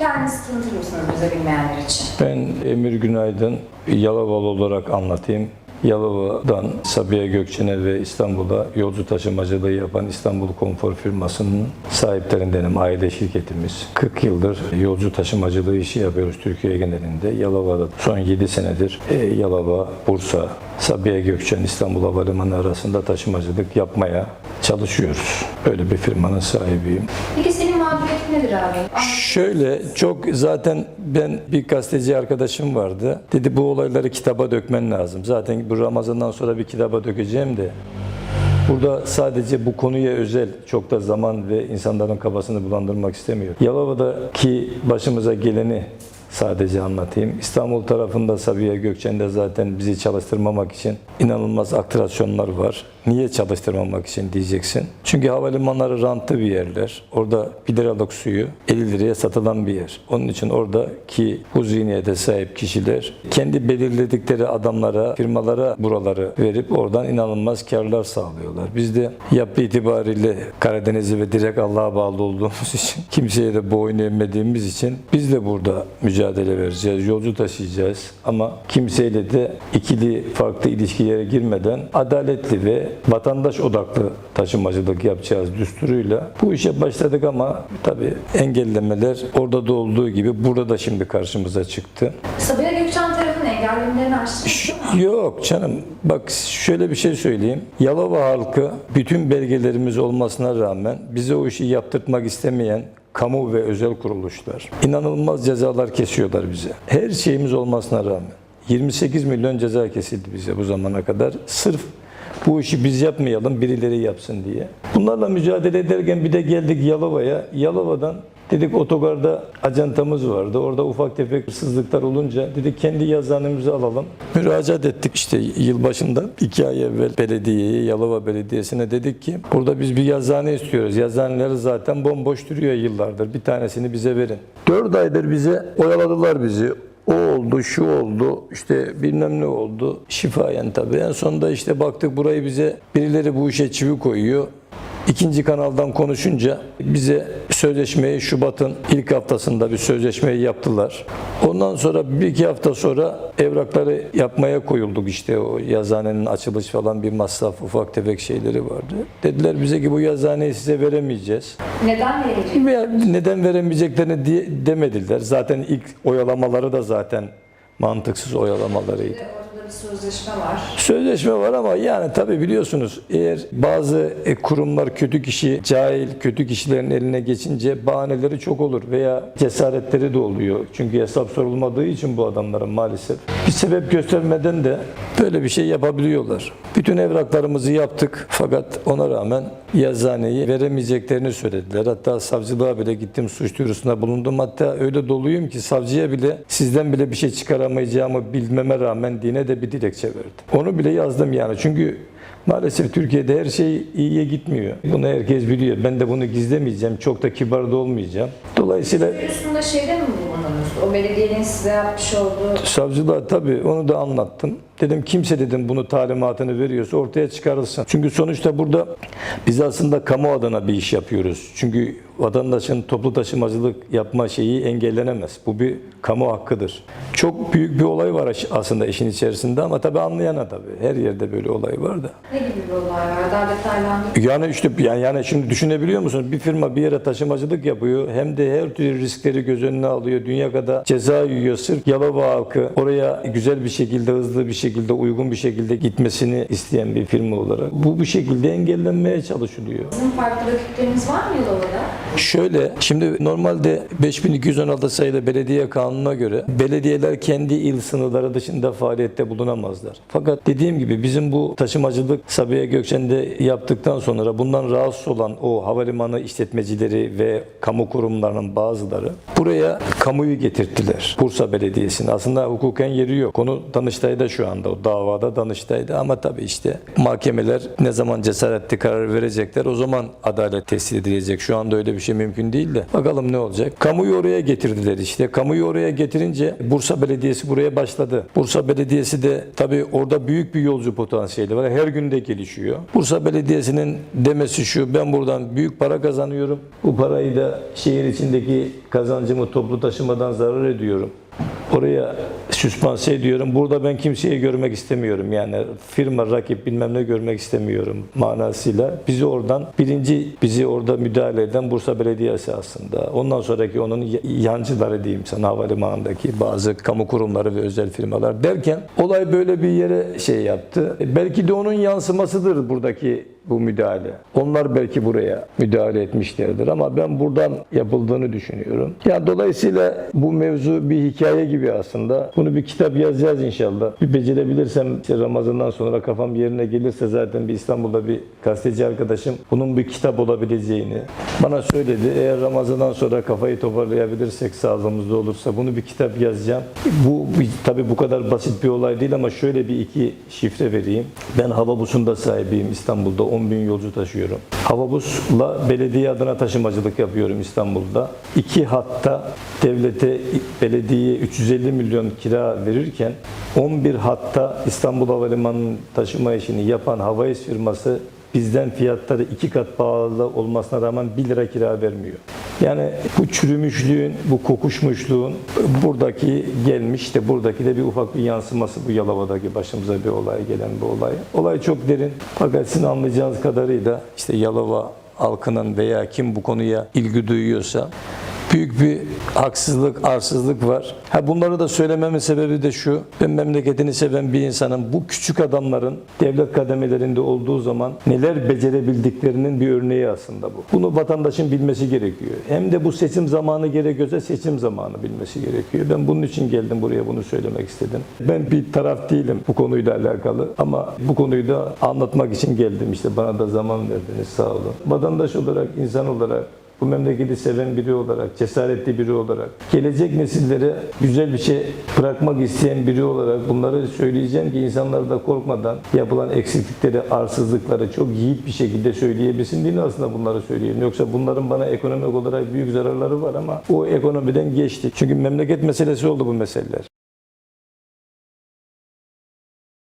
Kendinizi tanıtır mısınız bize bilmeyenler için? Ben Emir Günaydın, Yalovalı olarak anlatayım. Yalova'dan Sabiha Gökçen'e ve İstanbul'a yolcu taşımacılığı yapan İstanbul Konfor firmasının sahiplerindenim. Aile şirketimiz. 40 yıldır yolcu taşımacılığı işi yapıyoruz Türkiye genelinde. Yalova'da son 7 senedir e, Yalova, Bursa, Sabiha Gökçen, İstanbul Havalimanı arasında taşımacılık yapmaya çalışıyoruz. Böyle bir firmanın sahibiyim. Peki senin mağduriyetin nedir abi? Şöyle çok zaten ben bir gazeteci arkadaşım vardı. Dedi bu olayları kitaba dökmen lazım. Zaten bu Ramazan'dan sonra bir kitaba dökeceğim de. Burada sadece bu konuya özel çok da zaman ve insanların kafasını bulandırmak istemiyor. Yalova'daki başımıza geleni sadece anlatayım. İstanbul tarafında Sabiha Gökçen'de zaten bizi çalıştırmamak için inanılmaz aktrasyonlar var. Niye çalıştırmamak için diyeceksin. Çünkü havalimanları rantlı bir yerler. Orada 1 liralık suyu 50 liraya satılan bir yer. Onun için oradaki bu zihniyete sahip kişiler kendi belirledikleri adamlara, firmalara buraları verip oradan inanılmaz karlar sağlıyorlar. Biz de yapı itibariyle Karadeniz'i ve direkt Allah'a bağlı olduğumuz için kimseye de boyun eğmediğimiz için biz de burada mücadele vereceğiz. Yolcu taşıyacağız ama kimseyle de ikili farklı ilişkilere girmeden adaletli ve vatandaş odaklı taşımacılık yapacağız düsturuyla. Bu işe başladık ama tabii engellemeler orada da olduğu gibi burada da şimdi karşımıza çıktı. Sabiha Gökçen tarafının engellemelerini açtınız değil mi? Yok canım bak şöyle bir şey söyleyeyim. Yalova halkı bütün belgelerimiz olmasına rağmen bize o işi yaptırtmak istemeyen kamu ve özel kuruluşlar inanılmaz cezalar kesiyorlar bize. Her şeyimiz olmasına rağmen 28 milyon ceza kesildi bize bu zamana kadar. Sırf bu işi biz yapmayalım birileri yapsın diye. Bunlarla mücadele ederken bir de geldik Yalova'ya. Yalova'dan Dedik otogarda ajantamız vardı. Orada ufak tefek hırsızlıklar olunca dedik kendi yazıhanemizi alalım. Müracaat ettik işte yılbaşında iki ay evvel belediyeye, Yalova Belediyesi'ne dedik ki burada biz bir yazıhane istiyoruz. Yazıhaneleri zaten bomboş duruyor yıllardır. Bir tanesini bize verin. Dört aydır bize oyaladılar bizi. O oldu, şu oldu, işte bilmem ne oldu. Şifayen tabii. En sonunda işte baktık burayı bize birileri bu işe çivi koyuyor. İkinci kanaldan konuşunca bize sözleşmeyi Şubat'ın ilk haftasında bir sözleşmeyi yaptılar. Ondan sonra bir iki hafta sonra evrakları yapmaya koyulduk işte o yazıhanenin açılış falan bir masraf ufak tefek şeyleri vardı. Dediler bize ki bu yazıhaneyi size veremeyeceğiz. Neden verilecek? Veya neden veremeyeceklerini diye demediler. Zaten ilk oyalamaları da zaten mantıksız oyalamalarıydı. Sözleşme var. Sözleşme var ama yani tabii biliyorsunuz eğer bazı e, kurumlar kötü kişi, cahil, kötü kişilerin eline geçince bahaneleri çok olur veya cesaretleri de oluyor. Çünkü hesap sorulmadığı için bu adamların maalesef. Bir sebep göstermeden de böyle bir şey yapabiliyorlar. Bütün evraklarımızı yaptık fakat ona rağmen yazıhaneyi veremeyeceklerini söylediler. Hatta savcılığa bile gittim suç duyurusunda bulundum. Hatta öyle doluyum ki savcıya bile sizden bile bir şey çıkaramayacağımı bilmeme rağmen yine de bir dilekçe verdim. Onu bile yazdım yani çünkü Maalesef Türkiye'de her şey iyiye gitmiyor. Bunu herkes biliyor. Ben de bunu gizlemeyeceğim. Çok da kibar da olmayacağım. Dolayısıyla Üstünde şeyde mi bulundunuz? O belediyenin size yapmış olduğu Savcılığa tabii onu da anlattım. Dedim kimse dedim bunu talimatını veriyorsa ortaya çıkarılsın. Çünkü sonuçta burada biz aslında kamu adına bir iş yapıyoruz. Çünkü vatandaşın toplu taşımacılık yapma şeyi engellenemez. Bu bir kamu hakkıdır. Çok büyük bir olay var aslında işin içerisinde ama tabii anlayana tabii. Her yerde böyle olay var da. ne gibi bir olay var? Daha detaylandırın. Yani işte yani, yani şimdi düşünebiliyor musunuz? Bir firma bir yere taşımacılık yapıyor. Hem de her türlü riskleri göz önüne alıyor. Dünya kadar ceza yiyor. Sırf Yalova halkı oraya güzel bir şekilde, hızlı bir şekilde, uygun bir şekilde gitmesini isteyen bir firma olarak. Bu bu şekilde engellenmeye çalışılıyor. Sizin farklı rakipleriniz var mı Yalova'da? Şöyle, şimdi normalde 5216 sayılı belediye kanununa göre belediyeler kendi il sınırları dışında faaliyette bulunamazlar. Fakat dediğim gibi bizim bu taşımacılık Sabiha Gökçen'de yaptıktan sonra bundan rahatsız olan o havalimanı işletmecileri ve kamu kurumlarının bazıları buraya kamuyu getirttiler. Bursa Belediyesi'ne. Aslında hukuken yeri yok. Konu Danıştay'da şu anda. Anda o davada Danıştay'dı ama tabii işte mahkemeler ne zaman cesaretli karar verecekler o zaman adalet teslim edilecek. Şu anda öyle bir şey mümkün değil de bakalım ne olacak. Kamuyu oraya getirdiler işte. Kamuyu oraya getirince Bursa Belediyesi buraya başladı. Bursa Belediyesi de tabii orada büyük bir yolcu potansiyeli var. Her gün de gelişiyor. Bursa Belediyesi'nin demesi şu ben buradan büyük para kazanıyorum. Bu parayı da şehir içindeki kazancımı toplu taşımadan zarar ediyorum. Oraya süspanse ediyorum. Burada ben kimseyi görmek istemiyorum. Yani firma, rakip bilmem ne görmek istemiyorum manasıyla. Bizi oradan, birinci bizi orada müdahale eden Bursa Belediyesi aslında. Ondan sonraki onun yancıları diyeyim sana havalimanındaki bazı kamu kurumları ve özel firmalar derken olay böyle bir yere şey yaptı. E, Belki de onun yansımasıdır buradaki bu müdahale. Onlar belki buraya müdahale etmişlerdir ama ben buradan yapıldığını düşünüyorum. Ya dolayısıyla bu mevzu bir hikaye gibi aslında. Bunu bir kitap yazacağız inşallah. Bir becerebilirsem işte Ramazan'dan sonra kafam yerine gelirse zaten bir İstanbul'da bir gazeteci arkadaşım bunun bir kitap olabileceğini bana söyledi. Eğer Ramazan'dan sonra kafayı toparlayabilirsek sağlığımızda olursa bunu bir kitap yazacağım. Bu tabii bu kadar basit bir olay değil ama şöyle bir iki şifre vereyim. Ben Havabus'un da sahibiyim İstanbul'da 10 bin yolcu taşıyorum. Havabus'la belediye adına taşımacılık yapıyorum İstanbul'da. İki hatta devlete, belediyeye 350 milyon kira verirken 11 hatta İstanbul Havalimanı'nın taşıma işini yapan havayis firması bizden fiyatları iki kat pahalı olmasına rağmen 1 lira kira vermiyor. Yani bu çürümüşlüğün, bu kokuşmuşluğun buradaki gelmiş işte buradaki de bir ufak bir yansıması bu Yalova'daki başımıza bir olay gelen bir olay. Olay çok derin fakat sizin anlayacağınız kadarıyla işte Yalova halkının veya kim bu konuya ilgi duyuyorsa büyük bir haksızlık, arsızlık var. Ha bunları da söylememin sebebi de şu. Ben memleketini seven bir insanım. Bu küçük adamların devlet kademelerinde olduğu zaman neler becerebildiklerinin bir örneği aslında bu. Bunu vatandaşın bilmesi gerekiyor. Hem de bu seçim zamanı gerekiyorsa seçim zamanı bilmesi gerekiyor. Ben bunun için geldim buraya bunu söylemek istedim. Ben bir taraf değilim bu konuyla alakalı ama bu konuyu da anlatmak için geldim işte. Bana da zaman verdiniz sağ olun. Vatandaş olarak, insan olarak bu memleketi seven biri olarak, cesaretli biri olarak, gelecek nesillere güzel bir şey bırakmak isteyen biri olarak bunları söyleyeceğim ki insanlar da korkmadan yapılan eksiklikleri, arsızlıkları çok yiğit bir şekilde söyleyebilsin diye aslında bunları söyleyeyim. Yoksa bunların bana ekonomik olarak büyük zararları var ama o ekonomiden geçtik. Çünkü memleket meselesi oldu bu meseleler.